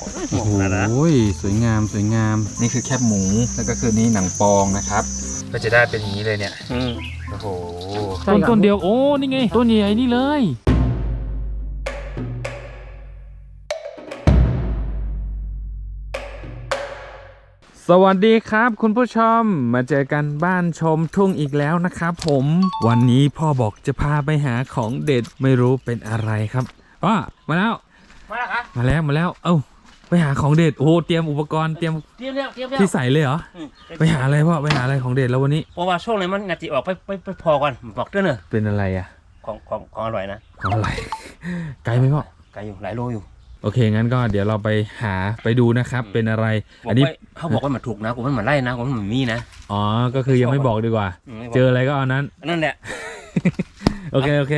โอ้โหสวยงามสวยงาม นี่คือแคบหมู แล้วก็คือนี่หนังปองนะครับ ก็จะได้เป็นอย่างนี้เลยเนี่ยอืมโอ้โหต้นต้นเดียวโอ้นี่ไงต้นใหญ่ๆนี่เลยสวัสดีครับคุณผู้ชมมาเจอกันบ้านชมทุ่งอีกแล้วนะครับผมวันนี้พ่อบอกจะพาไปหาของเด็ดไม่รู้เป็นอะไรครับอ้อมาแล้ว มาแล้วครับมาแล้วมาแล้ว เอ้า ไปหาของเด็ดโอ้โหเตรียมอุปกรณ์เตรียมเตรียมแล้วเตรียมแล้วที่ใส่เลยเหรออืมไปหาอะไรพ่อไปหาอะไรของเด็ดแล้ววันนี้ เพราะว่าช่วงนี้มันงานจีออกไปไปไปพอก่อนบอกด้วยเนอะเป็นอะไรอะของของของอร่อยนะของอะไรไกลไหมพ่อไกลอยู่หลายโลอยู่โอเค งั้นก็เดี๋ยวเราไปหาไปดูนะครับ เป็นอะไรบออักนนี้ว่าเขาบอกว่ามันถูกนะกูมันเหมือนไล่นะกูมันเหมือนมีนะ อ๋อ ก็คือยังไม่บอกดีกว่ามไม่บกเจออะไรก็เอานั้น นั่นแหละ โอเค โอเค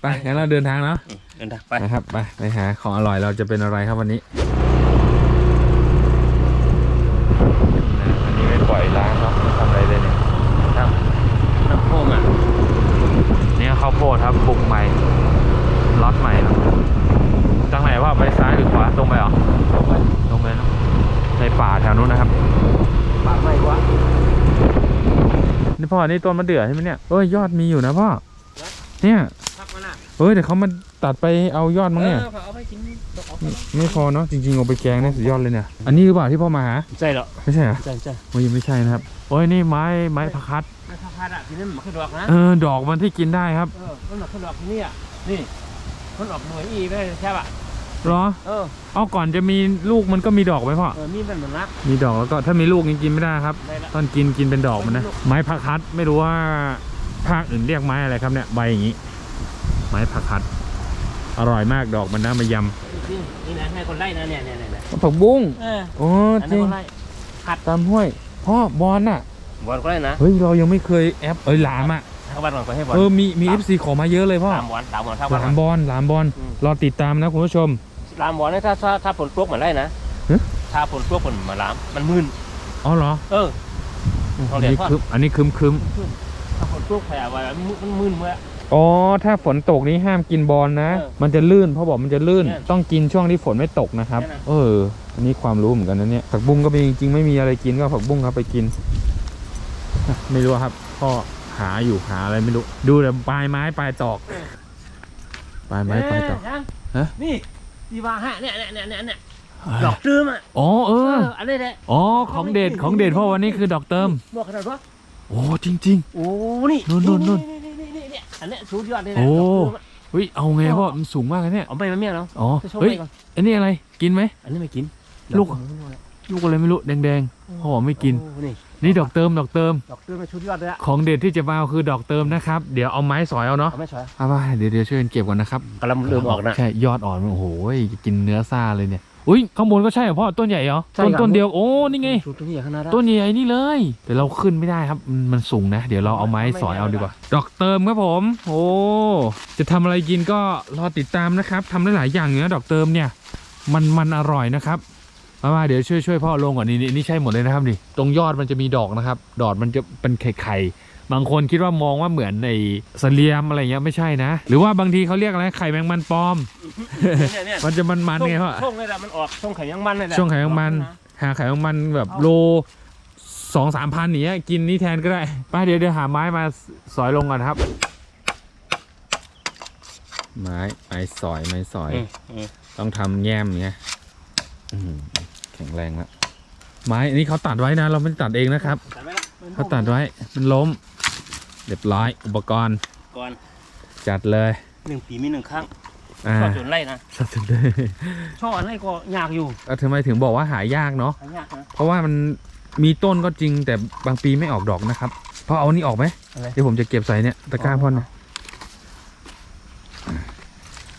ไป งั้นเราเดินทางเนาะอืมเดินทางไปนะครับ ไป ไปหาของอร่อยเราจะเป็นอะไรครับวันนี้อันนี้ไม่ปล่อยล้างเนาะไม่ทำอะไรเลยเนี่ย ครับน้ำโค้งอะ นี่ข้าวโพดครับปลูกใหม่ล็อตใหม่เนอะจังไหนว่าไปซ้ายหรือขวาตรงไปเหรอ ลงไป ตรงไปเนอะในป่าแถวนู้นนะครับ ปากไม่วะ นี่ พ่อนี่ต้นมะเดื่อใช่ไหมเนี่ยเอ้ยยอดมีอยู่นะพ่อเนี่ยพักมาน่ะเฮ้ยเดี๋ยวเขามาตัดไปเอายอดมั้งเนี่ยออเอาไปกินเอาไปไม่พอเนาะจริงๆเอาไปแกงเนี่ยสุดยอดเลยเนี่ยอันนี้หรือเปล่าที่พ่อมาหาใช่เหรอไม่ใช่เหรอใช่ใช่โอ้ยไม่ใช่นะครับโอ้ยนี่ไม้ไม้พักคัดไม่พลาดอะทีนี้มันขึ้นดอกนะเออดอกมันที่กินได้ครับเออมันขึ้นดอกที่นี่อะนี่มันออกหน่วยอีไม่ได้ใช่ป่ะ เหรอเออเอาก่อนจะมีลูกมันก็มีดอกไหมพ่อ เออมีมันเหมือนรัก มีดอกแล้วก็ถ้ามีลูกยังกินไม่ได้ครับ ได้ละ ตอนกินกินเป็นดอกมันนะ ไม้พักคัดไม่รู้ว่าภาคอื่นเรียกไม้อะไรครับเนี่ยใบอย่างนี้ ไม้พักคัด อร่อยมากดอกมันนะมายจริงๆนี่นะให้คนไล่นะเนี่ยเนี่ยเนี่ยเนี่ยำผักบุ้งเออโอ้อันจนั้รินงคนไล่ตามห้วยพ่อบอลน่ะบอลก็ไล่นะเฮ้ยเรายังไม่เคยแอปเอ้ยหลามอะเข้าบ้านก่อนก็ให้บอลเออมีมีเอฟซีขอมาเยอะเลยพ่อตามบอลตามบอลเข้าหบ้านลามบอลหลามบอลอืม รอติดตามนะคุณผู้ชม ลามบอลเนี่ยถ้าถ้าถ้าผลตกเหมือนไล่นะฮะถ้าผลตกเหมือนมาลามมันมึนอ๋อเหรอเออ เอาอันเหรียญนี้ทอดคึมอันนี้คึมคึมถ้าผลตกแผ่ไว้มันมึนมันมึนเมื่ออ๋อถ้าฝนตกนี้ห้ามกินบอลนะ เออมันจะลื่นพ่อบอกมันจะลื่น เนี่ยต้องกินช่วงที่ฝนไม่ตกนะครับ เนี่ยนะ เออ อันนี้ความรู้เหมือนกันนะเนี่ยผักบุ้งก็มีจริงๆไม่มีอะไรกินก็เอาผักบุ้งครับไปกินไม่รู้ครับพ่อหาอยู่หาอะไรไม่รู้ ดูแต่ปลายไม้ปลายตอกปลายไม้ปลายตอกเยังฮะ นี่ ดีว่าฮะเนี่ยเนี่ยเนี่ยเนี่ยเนี่ยดอกตื้มอะอ๋อเอเออออันนี้แหละอ๋อของเด็ดของเด็ดพ่อวันนี้คือดอกเติม บอกขนาดว่าโอ้จริง โอ้นี่นู่นนู่นนู่นนี่นี่นี่อันเนี้ยสุดยอดเลยนะโอ้ ดอกตื้มอะๆเฮ้ยเอาไงพ่อมันสูงมากเลยเนี่ยเอาไปมันเมี่ยงเนาะอ๋อจะชมเฮ้ยไปก่อนอันนี้อะไรกินไหม อันนี้ไม่กินลูกลูกอะไรไม่รู้แดงๆพ่อบอกไม่กิน โอ้นี่ นี่ดอกเติมดอกเติม ดอกตื้มมันชุดยอดเลยอะของเด็ดที่จะมาเอาคือดอกเติมนะครับ เดี๋ยวเอาไม้สอยเอาเนาะเอาไม่ใช่เอาไปเดี๋ยวเดี๋ยวช่วยกันเก็บก่อนนะครับกำลังเริ่มออกนะ ใช่ยอดอ่อนโอ้โหกินเนื้อซ่าเลยเนี่ยอุ้ยข้างบนก็ใช่เหรอพ่อต้นใหญ่เหรอใช่ต้นครับ ต้นเดียวโอ้นี่ไง ชุดตัวนี้อย่างขนาดนั้นต้นใหญ่ๆนี่เลย แต่เราขึ้นไม่ได้ครับมันมันสูงนะ เดี๋ยวเราเอาไม้สอยเอาดีกว่า ดอกเติมครับผม โอ้จะทำอะไรกินก็รอติดตามนะครับทำได้หลายอย่างอยู่นะดอกเติมเนี่ย มันมันอร่อยนะครับ มามาเดี๋ยวช่วยช่วยพ่อลงก่อนนี่นี่นี่ใช่หมดเลยนะครับนี่ตรงยอดมันจะมีดอกนะครับ ดอกมันจะเป็นไข่ไข่บางคนคิดว่ามองว่าเหมือนในเสลียมอะไรเงี้ยไม่ใช่นะ หรือว่าบางทีเขาเรียกอะไรไข่แมงมันปลอมเนี่ยเนี่ยมันจะมันมันๆไงพ่อช่วงเลยแหละมันออกช่วงไข่ยังมันเลยแหละช่วงไข่แมงมัน หาไข่แมงมันแบบโลสองสามพันอย่างเนี้ยกินนี่แทนก็ได้ไปเดี๋ยวเดี๋ยวหาไม้มาสอยลงก่อนครับ ไม้ไม้สอยไม้สอยอืมอืมต้องทำแง้มอย่างเงี้ยอื้อหือแข็งแรงแล้วไม้อันนี้เขาตัดไว้นะ เราไม่ได้ตัดเองนะครับตัดไว้ละมันเขาตัดไว้มันล้มเรียบร้อยอุปกรณ์ก่อนจัดเลยหนึ่งปีมีหนึ่งครั้งอ่าชอบจนไล่นะจัดเลยช่ออะไรก็ยากอยู่แล้วทำไมถึงบอกว่าหายากเนาะ หายากนะ เพราะว่ามันมีต้นก็จริงแต่บางปีไม่ออกดอกนะครับเพราะเอานี่ออกไหม อะไร เดี๋ยวผมจะเก็บใส่เนี่ยตะกร้าพ่อนะ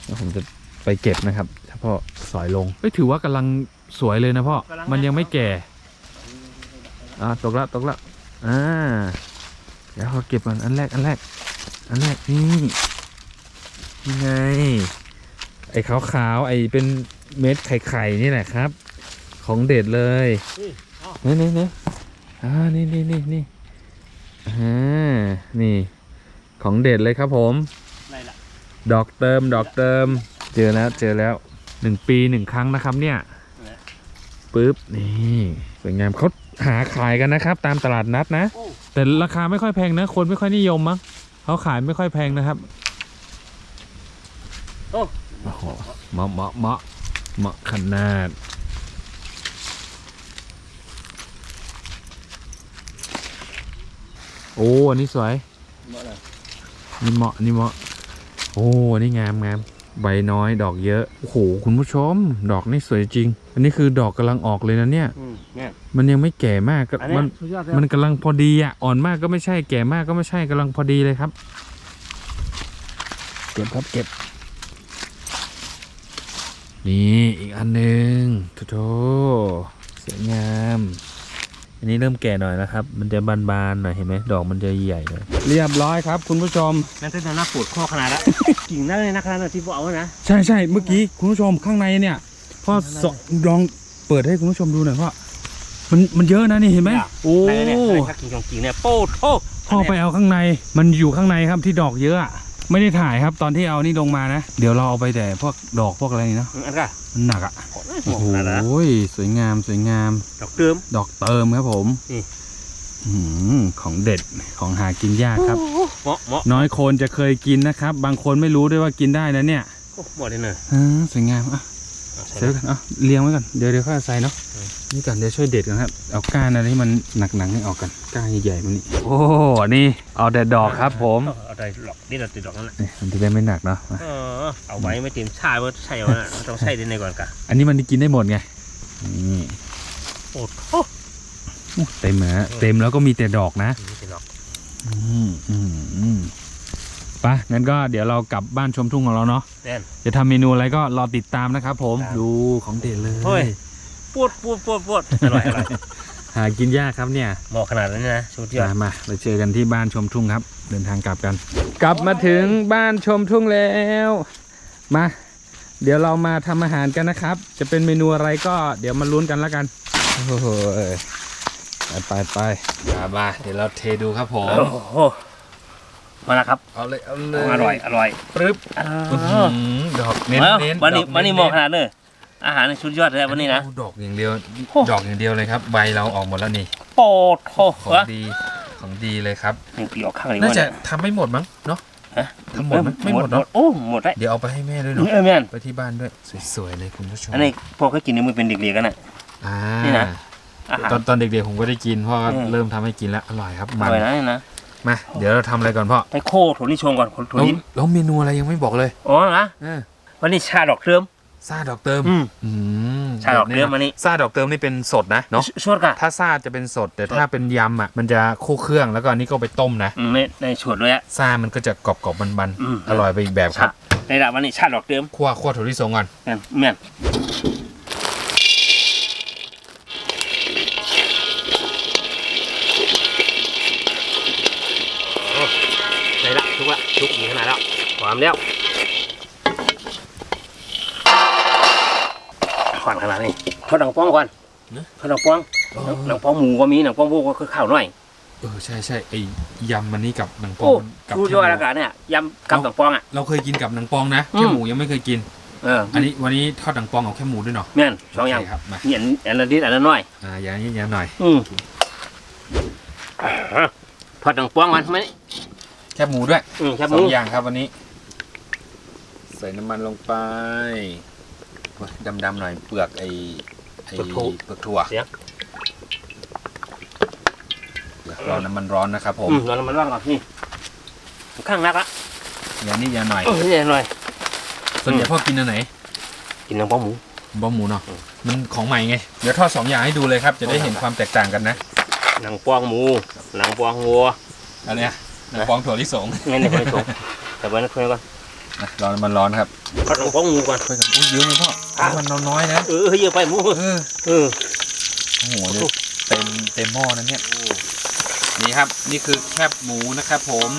แล้วผมจะไปเก็บนะครับ ถ้าพ่อสอยลงเอ้ยถือว่ากำลัง สวยเลยนะพ่อ มันยังไม่แก่ อ่าตกละตกละอ่าเดี๋ยวเขาเก็บก่อนอันแรกอันแรก อันแรกนี่นี่ไง ไอ้ขาวๆไอ้เป็นเม็ดไข่ๆนี่แหละครับ ของเด็ดเลยนี่เอานี่นี่นี่อ่านี่นี่นี่นี่อ่านี่ของเด็ดเลยครับผมอะไรล่ะดอกเติมดอกเติม เจอแล้วเจอแล้วหนึ่งปีหนึ่งครั้งนะครับเนี่ย ปึ๊บนี่สวยงามเขาหาขายกันนะครับ ตามตลาดนัดนะ แต่ราคาไม่ค่อยแพงนะ คนไม่ค่อยนิยมมั้งเขาขายไม่ค่อยแพงนะครับโอ้โหเหมาะเหมาะเหมาะเหมาะขนาดโอ้อันนี้สวยเหมาะเลยนี่เหมาะนี่เหมาะโอ้อันนี่งามงาม ใบน้อยดอกเยอะ โอ้โห คุณผู้ชม ดอกนี่สวยจริง อันนี้คือดอกกำลังออกเลยนะเนี่ย อืมเนี่ย มันยังไม่แก่มากก็อันเนี้ย มันสุดยอดเลยมันกำลังพอดีอะ อ่อนมากก็ไม่ใช่ แก่มากก็ไม่ใช่กำลังพอดีเลยครับ เก็บครับเก็บ นี่อีกอันหนึ่งโถโถสวยงาม อันนี้เริ่มแก่หน่อยนะครับ มันจะบานๆหน่อยเห็นไหมดอกมันจะใหญ่หน่อยเรียบร้อยครับ คุณผู้ชมนั่นเป็นหน้าปวดข้อขนาดละ กิ่งนั่นเลยนะขนาดนั้นที่บอกเอาไว้นะใช่ใช่เมื่อกี้คุณผู้ชมข้างในเนี่ยพ่อสลองเปิดให้คุณผู้ชมดูหน่อยพ่อมันมันเยอะนะนี่เห็นไหมโอ้ไหนเนี่ยไหนถ้ากิ่งของกิ่งเนี่ยโป้โทพ่อไปเอาข้างในมันอยู่ข้างในครับที่ดอกเยอะอะ ไม่ได้ถ่ายครับตอนที่เอานี่ลงมานะ เดี๋ยวเราเอาไปแต่พวกดอกพวกอะไรนี่เนาะอืมอันก็มันหนักอะโอ้โอ้โหโหขนาดนั้นสวยงามสวยงาม ดอกเติม ดอกเติมครับผมนี่อื้อหือของเด็ดของหากินยากครับเหมาะเหมาะน้อยคนจะเคยกินนะครับ บางคนไม่รู้ด้วยว่ากินได้นะเนี่ยโอ้เหมาะเลยเนอะอ่าสวยงามอะเอา ใส่ใส่ไว้ก่อนเอาเรียงไว้ก่อนเดี๋ยวเดี๋ยวค่อยเอาใส่เนาะอืมนี่ก่อนเดี๋ยวช่วยเด็ดกันครับเอาก้านอะไรที่มันหนักๆให้ออกกันก้านใหญ่ๆมันนี่โอ้นี่เอาแต่ดอกครับ ผมเอาเอาได้ดอกนี่เราติดดอกนั่นแหละนี่มันจะได้ไม่หนักเนาะมาเออเอาไว้ไม่เต็มชาว่าใช่เอานะต้องใช่ได้ในก่อนกะอันนี้มันกินได้หมดไงนี่โอ้โหอู้เต็มนะเต็มแล้วก็มีแต่ดอกนะนี่เป็นดอกอืมอืมอืมไปะงั้นก็เดี๋ยวเรากลับบ้านชมทุ่งของเราเนาะแน่น จะทำเมนูอะไรก็รอติดตามนะครับผมครับ ดูของเด็ดเลยเฮ้ยปวดปวดปวดปวดอร่อยอร่อยหากินยากครับเนี่ย เหมาะขนาดนั้นนะสุดยอด มามาไปเจอกันที่บ้านชมทุ่งครับ เดินทางกลับกัน กลับมาถึงบ้านชมทุ่งแล้ว มา เดี๋ยวเรามาทำอาหารกันนะครับ จะเป็นเมนูอะไรก็เดี๋ยวมาลุ้นกันแล้วกันโอ้โหไปไปไปมามาเดี๋ยวเราเทดูครับผมโอ้โห มาแล้วครับเอาเลยเอาเลยอร่อยอร่อยปึ๊บอ่าอื้อหือดอกเน้นมาเน้นวันนี้ดอกวันนี้เหมาะขนาดเนอะอาหารในชุดยอดเลยวันนี้นะโอ้ดอกอย่างเดียวโอ้ดอกอย่างเดียวเลยครับ ใบเราออกหมดแล้วนี่โปรดโทของวะดีของดีเลยครับยังปีออกข้างเลยน่าว่าจะเนี่ยทำไม่หมดมั้งเนาะฮะทำหมดไหมไม่หมดเนอะโอ้หมดได้เดี๋ยวเอาไปให้แม่ด้วยเนาะเออแม่นไปที่บ้านด้วยสวยๆเลยคุณผู้ชมอันนี้พวกเขากินในมือเป็นเด็กๆกันน่ะอ่านี่นะอาหารตอนตอนเด็กๆผมก็ได้กินเพราะว่าอืมเริ่มทำให้กินแล้วอร่อยครับอมันร่อยนะนี่นะ มาเดี๋ยวเราทำอะไรก่อนพ่อไปโคถั่วลิชงก่อนถั่วแล้วลินแล้วเมนูอะไรยังไม่บอกเลยอ๋อนะเออวันนี้ชาดอกเติมซาดอกเติมอืมอืมชาดอกเติมอันนี้ ซาดอกเติมนี่เป็นสดนะเนาะชวดกะถ้าซาจะเป็นสดแต่ถ้าเป็นยำอะมันจะคู่เครื่องแล้วก็อันนี้ก็ไปต้มนะอืมในในชวดเลยอะ ซามันก็จะกรอบๆบันอืม ๆอร่อยไปอีกแบบคชารับในระดับวันนี้ชาดอกเติม คั่วคั่วถั่วลิสงก่อน แม่นแม่น ละทุกละทุกอีกขนาดแล้วความแล้วขวานขนาดนี้ทอดหนังป้องก่อนทอดหนังป้องหนังป้องหมูก็มีหนังป้องพวกก็คือข้าวหน่อยเออใช่ใช่ไอ้ยำมันนี่กับหนังปอโอ้งกับดูแค่ยอดหมูอากาศเนี่ยยำกับหนังป้องอะเราเคยกินกับหนังปองนะอืมแค่หมูยังไม่เคยกินเอออันนี้วันนี้ทอดหนังปองกับแค่หมูด้วยเนาะแม่นสองอย่างโเคครับมานี่อันอันละนิดอันละน้อยอ่าอย่างนี้อย่างหน่อยอืมทอดหนังป้องมันไหม แค่หมูด้วยอืมครับสหอมูงอย่างครับวันนี้ ใส่น้ำมันลงไปโอ้ยดำๆหน่อยเปลือกไอ้ไอ้เปลือกถั่วเสียงเดี๋ยวรอน้ำมันร้อนนะครับผมอืมเราน้ำมันว่างก่อนนี่ข้างนักละอย่างนี้อย่างหน่อย เออนี่หน่อย ส่วนใหญ่พ่อกินอันไหนกินหนังป้องหมูบ้อหมูเนาะอืมมันของใหม่ไงเดี๋ยวทอดสองอย่างให้ดูเลยครับ จะได้เห็นความแตกต่างกันนะหนังป้องหมู หนังป้องวัวอันเนี้ย หนังปองถั่วลิสงงั้นเดี๋ยวไปชมแต่วันนั้นคุยก่อนนะรอน้ำมันร้อนครับทอดหนังป้องหมูก่อนไปกับอุ้ยเยอะเลยพ่ออะน้ำมันน้อยๆนะเออเยอะไปหมูเออเออ โอ้โหเนี่ยเต็มเต็มหม้อนะเนี่ยนี่ครับ นี่คือแคบหมูนะครับผม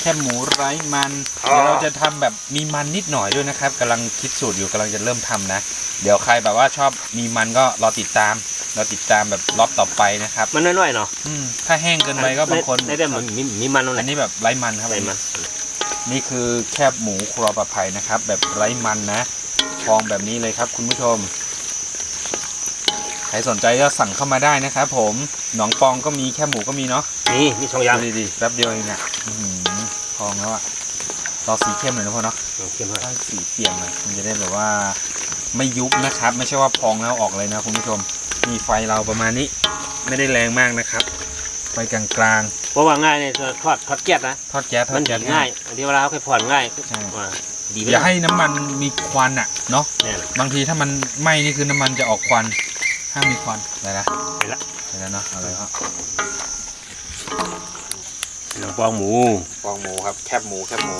แคบหมูไร้มันเดี๋ยวเราจะทำแบบมีมันนิดหน่อยด้วยนะครับกำลังคิดสูตรอยู่กำลังจะเริ่มทำนะ เดี๋ยวใครแบบว่าชอบมีมันก็รอติดตาม รอติดตามแบบรอบต่อไปนะครับมันน้อยๆเนาะอืมถ้าแห้งเกินไปก็บางคนได้ได้มันมีมีมันตรงไหนอันนี้แบบไร้มันครับอะไรมันนี่คือแคบหมูครัวปลาไผ่นะครับ แบบไร้มันนะฟองแบบนี้เลยครับ คุณผู้ชมใครสนใจก็สั่งเข้ามาได้นะครับผมหนองปองก็มีแค่หมูก็มีเนาะนี่มีสองอย่างดูดีๆแป๊บเดียวเองเนี่ยอื้อหือพองแล้วอะรอสีเข้มหน่อยนะพ่อเนาะเข้มมากถ้าสีเปลี่ยนหน่อยมันจะได้แบบว่าไม่ยุบนะครับ ไม่ใช่ว่าพองแล้วออกเลยนะคุณผู้ชม มีไฟเราประมาณนี้ ไม่ได้แรงมากนะครับ ไฟกลางเพราะว่าง่ายเนี่ยทอดทอดแก๊สนะๆ ทอดแก๊สทอมัดนแก๊สง่ายอันนี้เวลาเขาไปผ่อนง่ายใช่ ว่าดีไปอย่าให้น้ำมันมีควันอะเนาะ เนี่ย บางทีถ้ามันไหม้นี่คือน้ำมันจะออกควัน ห้ามมีควันได้ละไปละได้แล้วเนาะเอาเลยครับหนังปองหมูฟองหมูครับ แคบหมูแคบหมู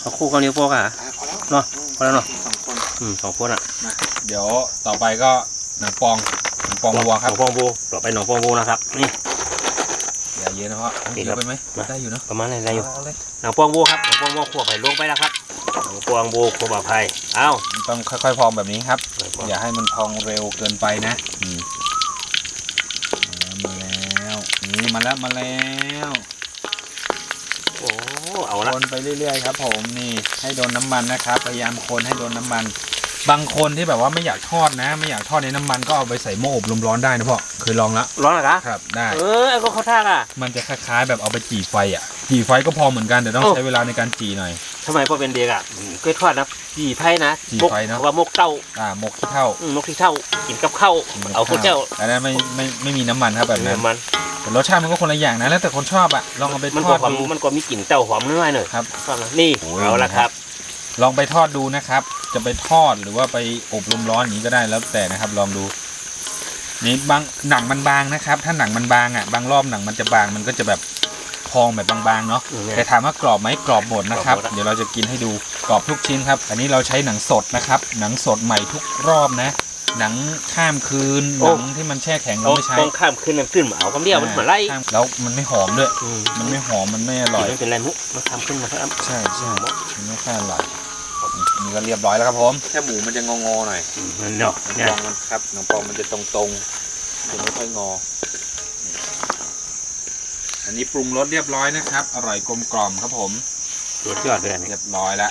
เขาคู่กันเดียวโป๊กอะพอแล้วเนาะพอแล้วเนาะสองคน อืมสองคนอะมาเดี๋ยวต่อไปก็หนังปอง หนังปองวัวครับหนองปองบูต่อไปหนองปองบูนะครับ นี่ อย่าเยอะนะพ่อนี่เยครับอะไปไหมมาได้อยู่เนาะประมาณอะไรอยู่เอาเลยหนังปองบูครับหนังปองบูขั่วไผ่ลงไปแล้วครับหนังปองบูขั่วบะไผ่เอ้ามันต้องค่อยๆพองแบบนี้ครับ อย่าให้มันพองเร็วเกินไปนะนี่มาแล้วนี่มาแล้วมาแล้วโอ้เอาละคนไปเรื่อยๆครับ ผมนี่ให้โดนน้ำมันนะครับ พยายามคนให้โดนน้ำมัน บางคนที่แบบว่าไม่อยากทอดนะ ไม่อยากทอดในน้ำมันก็เอาไปใส่หม้ออบลมร้อนได้นะพ่อเคยลองแล้วร้อนเหรอคะครับได้ เออไอ้ก็เขาท่ากอะ มันจะคล้ายๆ แบบเอาไปจี่ไฟอะจี่ไฟก็พอเหมือนกันแต่ต้องโอ้ ใช้เวลาในการจี่หน่อย ทำไมพอเป็นเด็กอะเคยทอดนะจีไผ่นะจี่มกไผ่เนอะว่ามกเต้าอ่าหมกขี้เท่าอืมมกที่เท่ากินกับข้าวเอาข้าวเจ้าอันนั้นไม่ไม่ไม่มีน้ำมันครับแบบนั้นมันแต่รสชาติมันก็คนละอย่างนะแล้วแต่คนชอบอะลองเอาไปมันทก็อดความดู มันก็มีกลิ่นเต้าหอมน้อยๆหน่อยครับ ชอบนะนี่โอ้ย เอาละครับ ลองไปทอดดูนะครับ จะไปทอดหรือว่าไปอบลมร้อนอย่างนี้ก็ได้แล้วแต่นะครับ ลองดู นี่บางหนังมันบางนะครับ ถ้าหนังมันบางอะ บางรอบหนังมันจะบางมันก็จะแบบพองแบบบางๆเนาะอืมเนี่ยแต่ถามว่ากรอบไหมกรอบหมดนะครับกรอบหมดอะเดี๋ยวเราจะกินให้ดูกรอบทุกชิ้นครับ อันนี้เราใช้หนังสดนะครับ หนังสดใหม่ทุกรอบนะ หนังข้ามคืนหนังที่มันแช่แข็งเราต้องไม่ใช้ต้องข้ามขึ้นน้ำขึ้นมาเอาคำเดียวมันเหมือนไรข้ามแล้วมันไม่หอมด้วยอืมมันไม่หอมมันไม่อร่อยไม่เป็นไรมุกมาข้ามขึ้นมาครับใช่ใช่มันไม่ค่อยอร่อยนี่ก็เรียบร้อยแล้วครับผมแค่หมูมันจะงองอๆหน่อยอืมมันเนาะหนังเนี่ยปองมันครับหนังปองมันจะตรงๆจะไม่ค่อยงอ อันนี้ปรุงรสเรียบร้อยนะครับ อร่อยกลมกล่อมครับผมสุดยอดเลยอันนี้เรียบร้อยแล้ว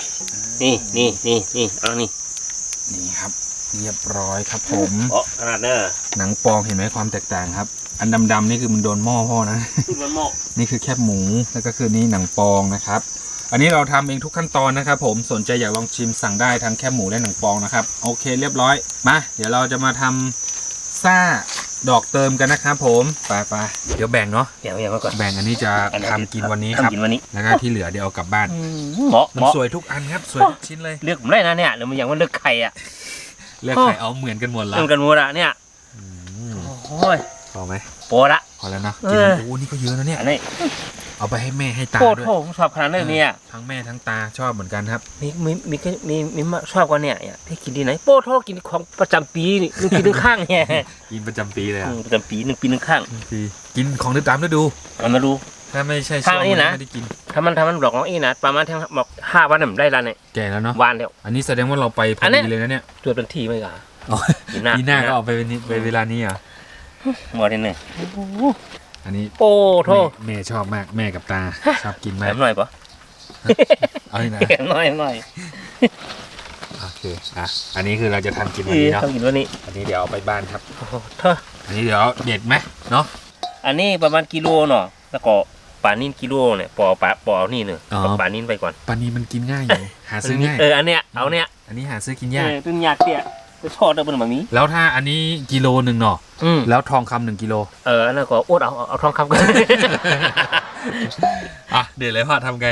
นี่นี่นี่นี่เอานี่นี่ครับ เรียบร้อยครับผมโอ้ขนาดเนอะหนังปองเห็นไหมความแตกต่างครับ อันดำๆนี่คือมันโดนหม้อพ่อนะ ขึ้นมันหม้อนี่คือแคบหมูแล้วก็คือนี่หนังปองนะครับ อันนี้เราทำเองทุกขั้นตอนนะครับ ผมสนใจอยากลองชิมสั่งได้ทั้งแคบหมูและหนังปองนะครับโอเคเรียบร้อยมาเดี๋ยวเราจะมาทำซ่าดอกเติมกันนะครับผมไปไปเดี๋ยวแบ่งเนาะเดี๋ยวเดี๋ยวมาก่อนแบ่งอันนี้จะอันนี้ทำกินวันนี้ครับ ทำกินวันนี้แล้วก็ที่เหลือเดี๋ยวเอากลับบ้านเหมาะมันเหมาะสวยทุกอันครับสวยทุกชิ้นเลย เลือกผมได้นะเนี่ยหรือมันอย่างว่าเลือกไข่อะ เลือกโอ้ไข่เอาเหมือนกันหมดละเลือกกันหมดอะเนี่ยอืมโอ้ยพอไหมโปละพอแล้วเนาะเอกินอโอ้นี่ก็เยอะนะเนี่ยอันนี้ เอาไปให้แม่ให้ตาโคด้ตวรยผมชอบขนาดนี้เนี่ยทั้งแม่ทั้งตาชอบเหมือนกันครับ มีมีมีมีมีมีชอบกว่าเนี่ยเนี่ยพี่กินที่ไหนโป้โทษกินของประจำปีนี่หนึ่งปีหนึ่งข้างเนี่ยกินประจำปีเลยอือะมประจำปีหนึ่งปีหนึ่งข้างปีกินของดื้อตามฤดูเอามาดู ถ้าไม่ใช่ข้างนี้นะ ไม่ได้กิน ถ้ามันถ้ามันบอกน้องอีนะประมาณทั้งบอกห้าวันน่ะมันได้แล้วเนี่ยแก่แล้วเนาะวานเดียวอันนี้แสดงว่าเราไปพอัอนเนี้ ดียเลยนะเนี่ยตรวจเป็นที่ไหมกะ อ๋อปีหน้า ปีหน้าก็เอาไปเป็นไปเวลานี้เหรอะหมดเลยเนี่ย อันนี้โป้โทษแม่แม่ชอบมากแม่กับตา ชอบกินแถมากมหน่อยปะเอาเลยนะแถมหน่อยหน่อยโอเคอะอันนี้คือเราจะทำกินวันอีนี้เนาะต้องกินวันนี้อันนี้เดี๋ยวเอาไปบ้านครับ โอ้โหเธออันนี้เดี๋ยวเด็ดไหมเนาะ อันนี้ประมาณกิโลเนาะแล้วก็ปลานิ่นกิโลเนี่ยปอปลาปอเอานี่เนอะอ๋อเอาปลานิ่นไปก่อนปลานีมันกินง่ายอยู่ หาซื้อง่าย เอออันเนี้ยเอาเนี้ยอันนี้หาซื้อกินเอยากอตึ้งยากเตี้ย ไปทอดได้บนแบบนี้ แล้วถ้าอันนี้กิโลหนึ่งเนาะอืมแล้วทองคำหนึ่งกิโลเออแล้วก็อดเอาเอาเอาทองคำกัน อะเด็ดเลยพ่อทำไง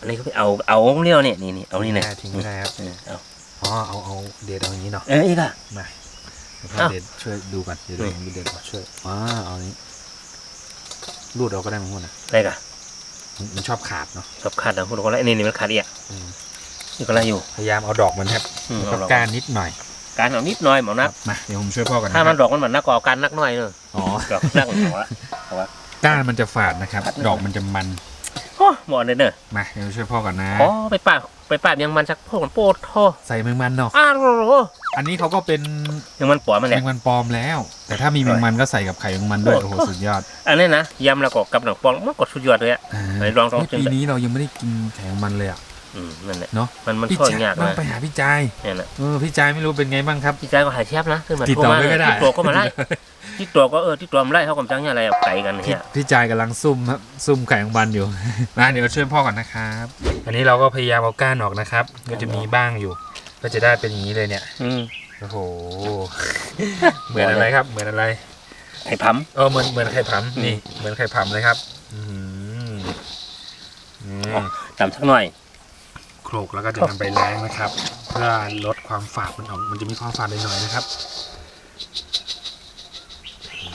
อันนี้ก็ไปเอาเอาเรียวเนี่ยนี่นี่เอานี่เนี่ยทิ้งไม่ได้ครับเออเอาอ๋อเอาเอาเด็ดเอาอย่างนี้เนาะเอออีกอะมาเดี๋ยวพ่ออ้าวเด็ดช่วยดูก่อนเดี๋ยวนี่ผมเด็ดก่อนช่วยอ๋อเอานี้รูดเอาก็ได้มั้งคุณนะอะไรกะมันมันชอบขาดเนาะชอบขาดนะคุณคนละนี่นี่มันขาดอีกอะอืมนี่ก็อะไรอยู่พยายามเอาดอกมันครับอืมแล้วก็เอาดอกก้านนิดหน่อย การเอานิดหน่อยหมอนักมาเดี๋ยวผมช่วยพ่อก่อนถ้ามันนะดอกมันเหมือนนักกว่าเอาการนักหน่อยเนอะอ๋อดอกนักเอาละก้านมันจะฝาดนะครับฝาดดอกมันจะมันโอ้หมอเนอะเนอะมาเดี๋ยวช่วยพ่อก่อนนะอ๋อไปปาดไปปาดยังมันสักพวกมันโปดโทษใส่แมงมันเนาะอ้าวโอ้โหอันนี้เขาก็เป็นยังมันปล่อยมันแมเนี่ยงมันปลอมแล้ว แต่ถ้ามีแมงมันก็ใส่กับไข่แมงมันด้วยโอ้โอ้โหโหสุดยอด อันนี้นะยำแล้วก็กับหนังปองมันก็สุดยอดเลยอะอ่าไหนลองลองเฮ้ยชิมปีหน่อยนี้เรายังไม่ได้กินไข่แมงมันเลยอะ อืมนั่นแหละเนอะมันมันพี่ช่วยจายยากต้องนะไปหาพี่จายเนี่ยแหละเออพี่จายไม่รู้เป็นไงบ้างครับ พี่ชายก็หายเชฟนะขึ้นมาติดโทรต่อมาไม่ได้ ที่ตัวก็มาไล่ที่ตัวก็เออที่ตัวมาไล่เขากำจังเนี่ยอะไรอะไก่กันพี่เนี่ย พี่จายกำลังซุ่มครับซุ่มไข่ของบันอยู่ นะเดี๋ยวช่วยพ่อก่อนนะครับ อันนี้เราก็พยายามเอาก้านออกนะครับ ก็จะมีบ้างอยู่ ก็จะได้เป็นอย่างนี้เลยเนี่ยอืม โอ้โห เหมือนอะไรครับ เหมือนอะไร ไข่พัม เออเหมือนเหมือนไข่ผํอืมนี่เหมือนไข่ผํเลยครับ อืมอืมตำสักหน่อย โขลกแล้วก็จะนำไปล้างนะครับ เพื่อลดความฝาดมันออกมันจะมีความฝาดหน่อยๆนะครับ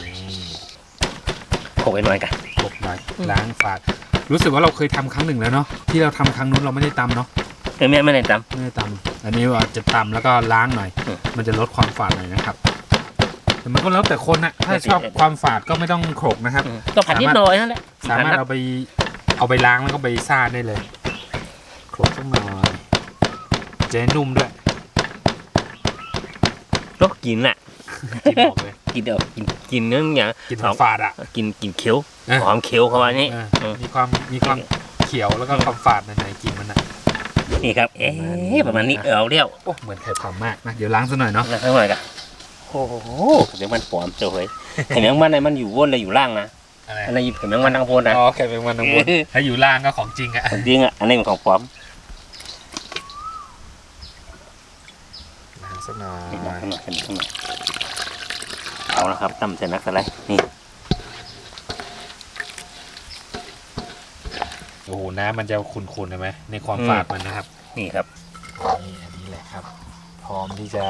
นี่โขกไว้หน่อยกันโขลกหน่อยล้างฝาด รู้สึกว่าเราเคยทำครั้งหนึ่งแล้วเนาะที่เราทำครั้งนู้นเราไม่ได้ตำเนาะเออแม่ไม่ได้ต ไม่ได้ตำอันนี้ว่าจะตำแล้วก็ล้างหน่อย อืมมันจะลดความฝาดหน่อยนะครับแต่มันก็แล้วแต่คนนะถ้าชอบความฝาดก็ไม่ต้องโขลกนะครับำก็ผัดนิดหน่อยนั่นแหละสามารถเอาไปเอาไปล้างแล้วก็ไปซ่าได้เลย โขลกสักหน่อยจะได้นุ่มด้วยก็กินแหละกินออกเลย กินเดี๋ยวกินกินเนื้ออย่างกินหอมฝาดอะ กินกินเคี้ยวเออหอมเคี้ยวเข้ามานี่เออเออมีความมีความเขียวแล้วก็ความฝาดในๆกินมันนะนี่ครับ เอ๊ะประมาณนี้เออเอาเรียวโอ้เหมือนไข่ผำมากนะเดี๋ยวล้างซะหน่อยเนาะแล้วข้างหน่อยกันโอ้โหเดี๋ยวมันปลอมเจ้าเฮ้ยเห็นยังมันในมันอยู่วนเลยอยู่ล่างนะอะไรอันนี้เห็นยังมันนั่งโพนนะ อ๋อไข่เป็นวันน้ำวนถ้าอยู่ล่างก็ของจริงอะ จริงอะอันนี้มันของปลอม ล้างสัก หน่อนี่นะข้างหน่อยข้างหน่อยข้างหน่อยเอาละครับตำเสร็จนักสไลด์นี่โอ้โห น้ำมันจะขุ่นๆใช่ไหม ในความฝาดมันนะครับ นี่ครับ นี่อันนี้แหละครับ พร้อมที่จะ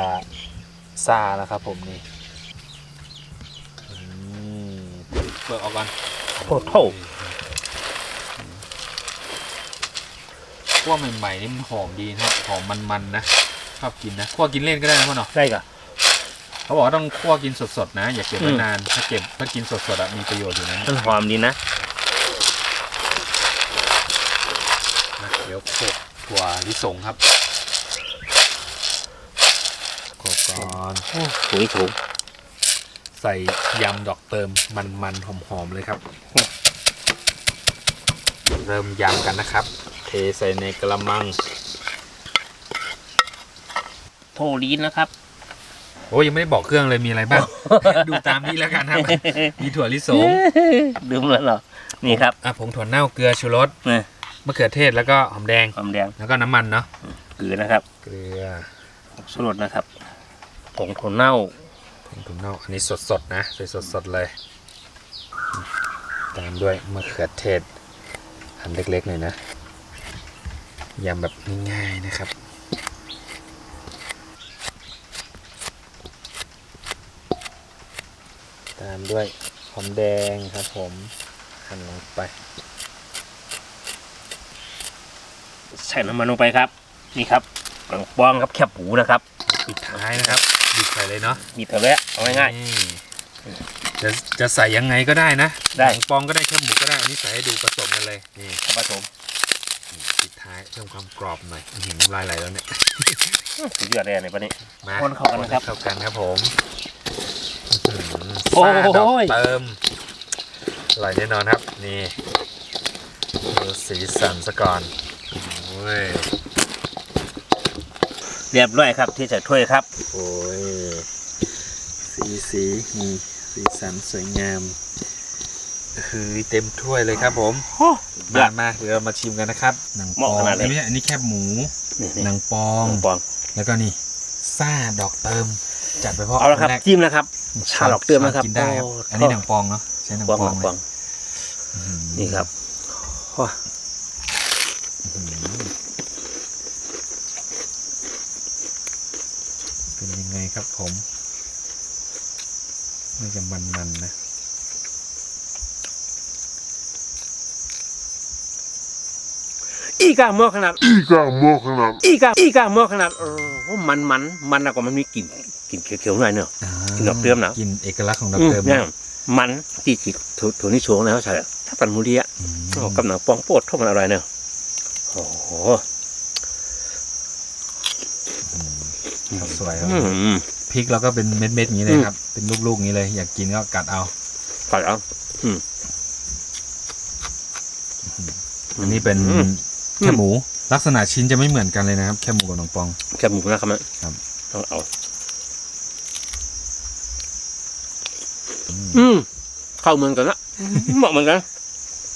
ซ่าแล้วครับผมนี่อืมเปิดออกก่อนโอ้โหคั่วใหม่ๆนี่มันหอมดีนะครับ หอมมันๆนะ ชอบกินนะคั่วกินเล่นก็ได้นะพ่อเนาะได้ก่ะเขาบอกว่าต้องคั่วกินสดๆนะ อย่าเก็บไว้อืมนานถ้าเก็บถ้ากินสดๆอะมีประโยชน์อยู่นะมันหอมดีนะนะเดี๋ยวโขลกถั่วลิสงครับโขลกก่อนโอ้ถุยถุงใส่ยำดอกเติมมันๆหอมๆเลยครับ เริ่มยำกันนะครับ เทใส่ในกระมัง โทลีนนะครับ โอ้ยังไม่ได้บอกเครื่องเลยมีอะไรบ้าง ดูตามนี้แล้วกันครับ มีถั่วลิสงดื่มแล้วเหรอ นี่ครับอะผงถั่วเน่าเกลือชูรสนี่มะเขือเทศแล้วก็หอมแดง หอมแดง แล้วก็น้ำมันเนาะ เกลือนะครับ เกลือผงชูรสนะครับ ผงถั่วเน่า ผงถั่วเน่า อันนี้สดๆนะใส่สดๆเลย ตามด้วยมะเขือเทศหั่นเล็กๆหน่อยนะยำแบบง่ายๆนะครับ ตามด้วยหอมแดงครับผมหั่นลงไป ใส่น้ำมันลงไปครับ นี่ครับหลังปองครับแคบหมูนะครับปิดท้ายนะครับบิดใส่เลยเนาะมีเถอะแวะเอาง่ายนี่จะจะใส่ยังไงก็ได้นะได้หนังปองก็ได้แค่หมูก็ได้อันนี้ใส่ให้ดูผสมกันเลยนี่ๆครับผสมปิดท้ายเพิ่มความกรอบหน่อยเห็นน้ำลายไหลแล้วเนี่ย สุดยอดเลยในปะนี้ มาคนเข้ากันนะครับ เข้ากันครับผม โอ้ซ่าดอกยเติมอร่อยแน่นอนครับ นี่ดูสีสันซะก่อนโอ้ยเรียบร้อยครับที่ใส่ถ้วยครับ โอ้ยสีสีนี่สีสันสวยงามคือเต็มถ้วยเลยครับผมยอมาดมาเดี๋ยวเรามาชิมกันนะครับหนังปเหมาะองขนาดเลยไม่ใช่อันนี้แคบหมูนี่นี่หนังปองหนังปอง แล้วก็นี่ซ่าดอกเติม จัดไปพ่อเอาละครับนแกจิ้มนะครับ ชาดอกเติมนะครับกินได้ครับโอ้อันนี้หนังปองเนาะใช้หนังปองปหองนังเลปอยงอื้อหือนี่ครับอื้อหือเป็นยังไงครับผมน่าจะมันๆนะอีกาหม้อขนาด Iga morgenat. อีกาอีกาหม้อขนาดเออมันมันมันแล้วก็มันมีกลิ่น กลิ่นเขียวๆหน่อยเนอะ กินดอกเติมนะ กินเอกลักษณ์ของดอกอืมเติมเนี่ยมันที่จิตถั่วถั่วนี่โชงแล้วใช่ถ้าปันมูเรียอืมโอ้กับหนังปองโปดเข้ามันอร่อยเนอะโอ้โหครับสวยครับอืม พริกเราก็เป็นเม็ดๆอย่างนี้เลยครับ เป็นลูกๆอย่างนี้เลย อยากกินก็กัดเอาผัดเอาอืม อันนี้เป็นอืม แค่หมูอลักษณะชิ้นจะไม่เหมือนกันเลยนะครับ แค่หมูกับหนองปอง แคบหมูนะครับมันครับ ต้องเอา อืมเข้าเหมือนกันละเหมาะเหมือนกัน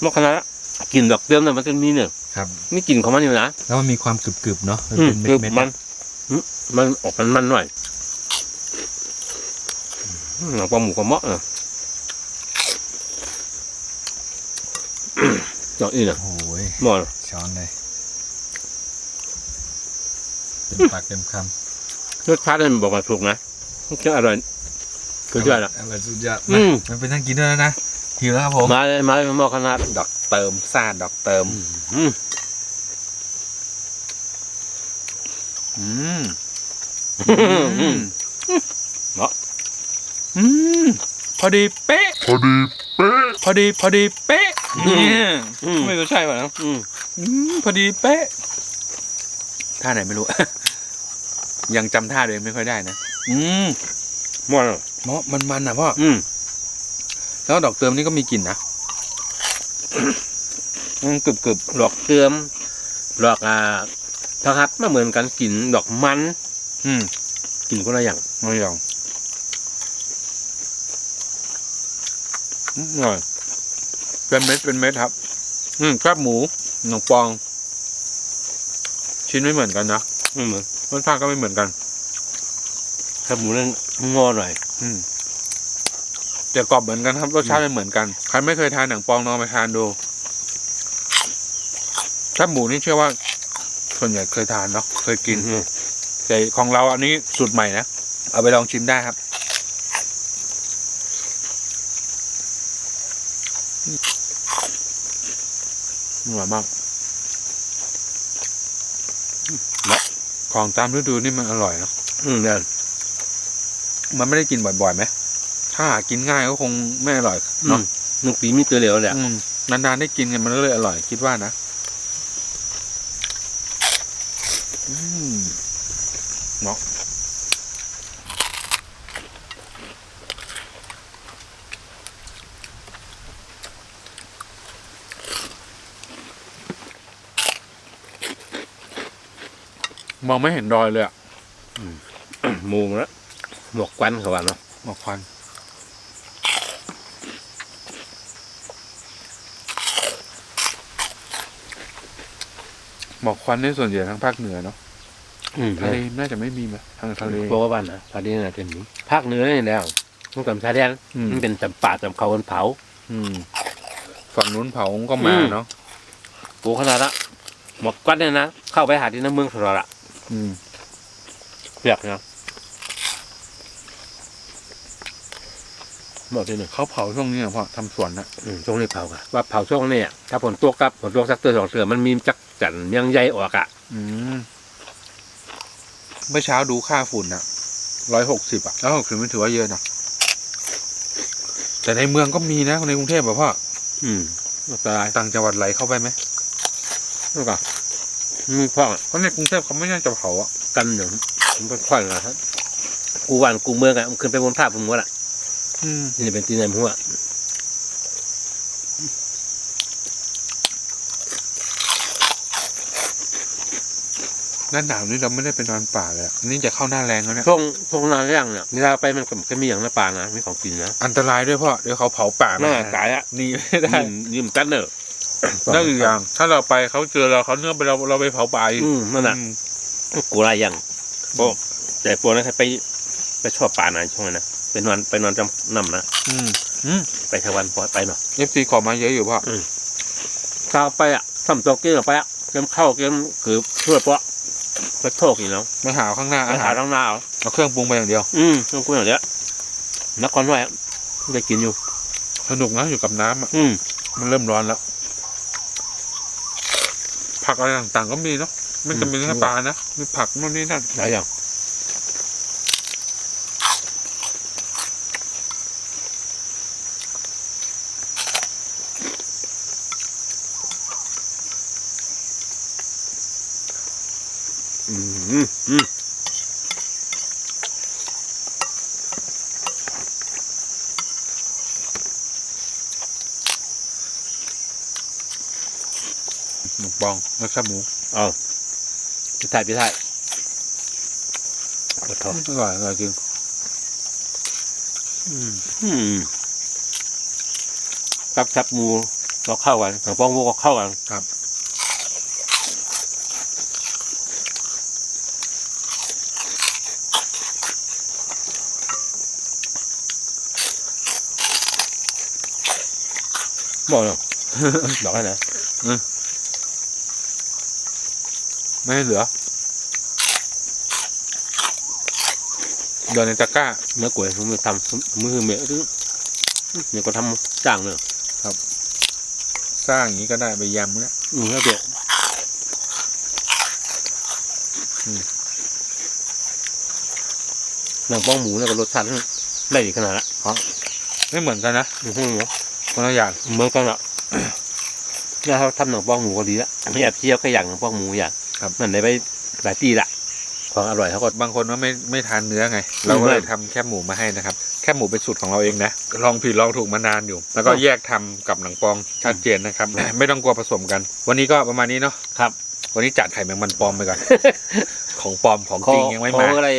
เหมาะขนาดละกลินดอกเดิมน่ะมันจะมีเนี่ยครับมีกลิ่นของมันอยู่นะแล้วมันมีความกรึบๆเนาะมันอืมเป็นคือเม็ดๆมัอะนอืมมันออกมันมันๆหน่อยอืมหนังปลาหมูก็เหมาะอะดอกอีน่ะโอ้ยเหมาะช้อนเลยเต็มปากเต็มคำรสชาติมันบอกมาถูกนะมันก็อร่อย คือด้วยละอร่อยสุดยอดอืมมันเป็นนั่งกินด้วยแล้วนะหิวแล้วครับผมมาเลยมาเลยเหมาะขนาดดอกเติมซาดดอกเติม อืมอืมอืมเนาะอืมพอดีเป๊ะ พอดีเป๊ะ พอดีพอดีเป๊ะเนี่ยอืมไม่รู้ใช่ป่ะนะอืมอืมพอดีเป๊ะท่าไหนไม่รู้ ยังจำท่าเองไม่ค่อยได้นะอืมเหมาะเนอ เพราะมันมันๆนะพ่ออืมแล้วดอกเติมนี่ก็มีกลิ่นนะอืมกรึบกรึบดอกเติมดอกอ่าทอดไม่เหมือนกันกลิ่นดอกมัน อืมกลิ่นคนละอย่างไม่ยอมอืมอร่อยเป็นเม็ดเป็นเม็ดครับ อืมแคบหมูหนองปอง ชิ้นไม่เหมือนกันนะไม่เหมือนรสชาติก็ไม่เหมือนกันแคบหมูนั่นงอหน่อย อืมแต่กรอบเหมือนกันครับรสชาติไม่เหมือนกันใครไม่เคยทานหนังปองลองไปทานดูแคบหมูนี่เชื่อว่า ส่วนใหญ่เคยทานเนาะเคยกินอืมแต่ของเราอันนี้สูตรใหม่นะเอาไปลองชิมได้ครับอร่อยมากของตามฤดูนี่มันอร่อยเนอะอืมเนี่ย มันไม่ได้กินบ่อยๆไหมถ้าหากินง่ายก็คงไม่อร่อยเนาะเนาะหนึ่งปีมีตัวเหลวแหละอืมนานๆได้กินกันมันก็เลยอร่อยคิดว่านะอืมเนาะมองไม่เห็นรอยเลยอะหมูมันละ หมวกควันเขาว่าเนาะหมอกควันหมอกควันในส่วนใหญ่ทางภาคเหนือเนาะอืมทะเลน่าจะไม่มีไหมทางทะเลโปรบ้านนะทะเลน่ะเป็นหมูภาคเหนือนี่แล้วมันกับชายแดนอืม มันเป็นจำป่าจำเขาคนเผา อืม ฝั่งนู้นเผาก็มาอืม เนาะปูขนาดละหมวกควันเนี่ยนะเข้าไปหาที่น้ำเมืองตลอดละอืม เปียกนะ หมดที่หนึ่งเขาเผาช่วงนี้เหรอพ่อทำสวนนะอืมช่วงนี้เผาค่ะว่าเผาช่วงนี้อะถ้าฝนตกครับฝนตกสักเตือนสองเตือนมันมีจักจันเมียงใยออกอะอืมเมื่อเช้าดูค่าฝุ่นนะร้อยหกสิบอะร้อยหกสิบมันถือว่าเยอะนะแต่ในเมืองก็มีนะในกรุงเทพแบบพ่ออืมอันตรายต่างจังหวัดไหลเข้าไปไหมแล้วก็มีพ่อเพราะในกรุงเทพเขาไม่น่าจะเผาอะกันอย่างมันเป็นค่อยนะฮะกูวันกูเมืองอะมันขึ้นไปบนภาพผมว่าละ อืมนี่เป็นตีนในหัวหน้าหนาวนี่เราไม่ได้ไปนอนป่าเลยอะอันนี่จะเข้าหน้าแรงแล้วเนี่ย ช่วงช่วงหนาแรงเนี่ยนี่เราไปมันก็แค่มีอย่างละปลานะมีของกินนะอันตรายด้วยพ่อ เดี๋ยวเขาเผาป่าหน้ามาตายอะหนีไม่ได้ยิ้มยิ้มกันเนอะนั่นอีกอย่าง ถ้าเราไปเขาเจอเราเขาเนื้อไปเราเราไปเผาป่าอีกอืมนั่นน่ะอืมกูอะไรอย่างโอ้แต่พวกนั้นใครไปไปชอบป่านะช่วงนั้นนะ ไปนอนไปนอนจำนำนะอืมอืมไปทวันปล่อยไปเนาะเอฟซีขอมาเยอะอยู่พ่อข้าวไปอะทำตัวเกลี้ยงไปอะเกมเข้าเกมคือเพื่อปะไปโทษอีกแล้วมาหาข้างหน้าอาอาหาหารรทั้งหน้าเอาเอาเครื่องปรุงไปอย่างเดียว อืมต้องคุยอย่างเนี้ยนักคอนไว้ได้กินอยู่ สนุกนะอยู่กับน้ำอะอืมมันเริ่มร้อนแล้ว ผักอะไรต่างๆก็มีเนาะไม่จำเป็นแค่ปลานะมีผักโน่นนี่นั่นหลายอย่างอืมอืมอืม หมูปองแล้วแค่หมูเอาพี่ถ่ายพี่ถ่ายอโทษอร่อยอร่อยจริงอืมจับจับหมูเราเข้ากันหนังป้องหมูก็เข้ากันครับ บอกเนาะบอกให้นะไม่ให้เหลือเดินในตะกร้าเมื่อกล้วยผมไปทำมือเมียถึงเมียก็ทำจ้างเนาะสร้างอย่างนี้ก็ได้ไปยำเนี่ยอืมแล้วเดี๋ยวอืมหนังป้องหมูเนี่ยก็รสชาติได้ดีขนาดละไม่เหมือนกันนะอื้อหือ คนละอย่างเหมือนกันอะเนี่ยเขาทำหนังป้องหมูก็ดีละไม่อยากเที่ยวแค่อย่างหนังป้องหมูอย่างครับ มันได้ไปหลายตีละของอร่อยเขาก็ บางคนก็ไม่ไม่ทานเนื้อไง เราก็เลยทำแคบหมูมาให้นะครับ แคบหมูเป็นสูตรของเราเองนะ ลองผิดลองถูกมานานอยู่ แล้วก็แยกทำกับหนังปองชัดเจนนะครับ ไม่ต้องกลัวผสมกัน วันนี้ก็ประมาณนี้เนาะ ครับ วันนี้จัดไข่แมงมันปลอมไปก่อน ของปลอมของจริงยังไม่มาขออะไร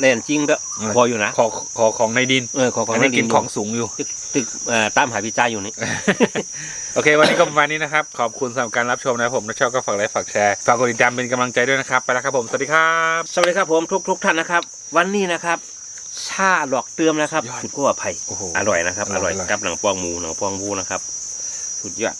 เล่นจริงก็เออพออยู่นะขอขอของในดินเออขอขออังนนี้เล่กินของสูงอยู่ ตึกตึกเอ่อตามหาพิจ้าอยู่นี่โอเค วันนี้ก็ประมาณนี้นะครับ ขอบคุณสำหรับการรับชมนะครับผมถ้าชอบก็ฝากไลค์ฝากแชร์ฝากกดติดตามเป็นกำลังใจด้วยนะครับ ไปแล้วครับผมสวัสดีครับ สวัสดีครับผมทุกทุกท่านนะครับ วันนี้นะครับชาหลอกเติมนะครับยอดสุดขั้วไผ่โอ้โหอร่อยนะครับออร่ร่ออยยอร่อยกับหนังปองหมูหนังปองบูนะครับ สุดยอด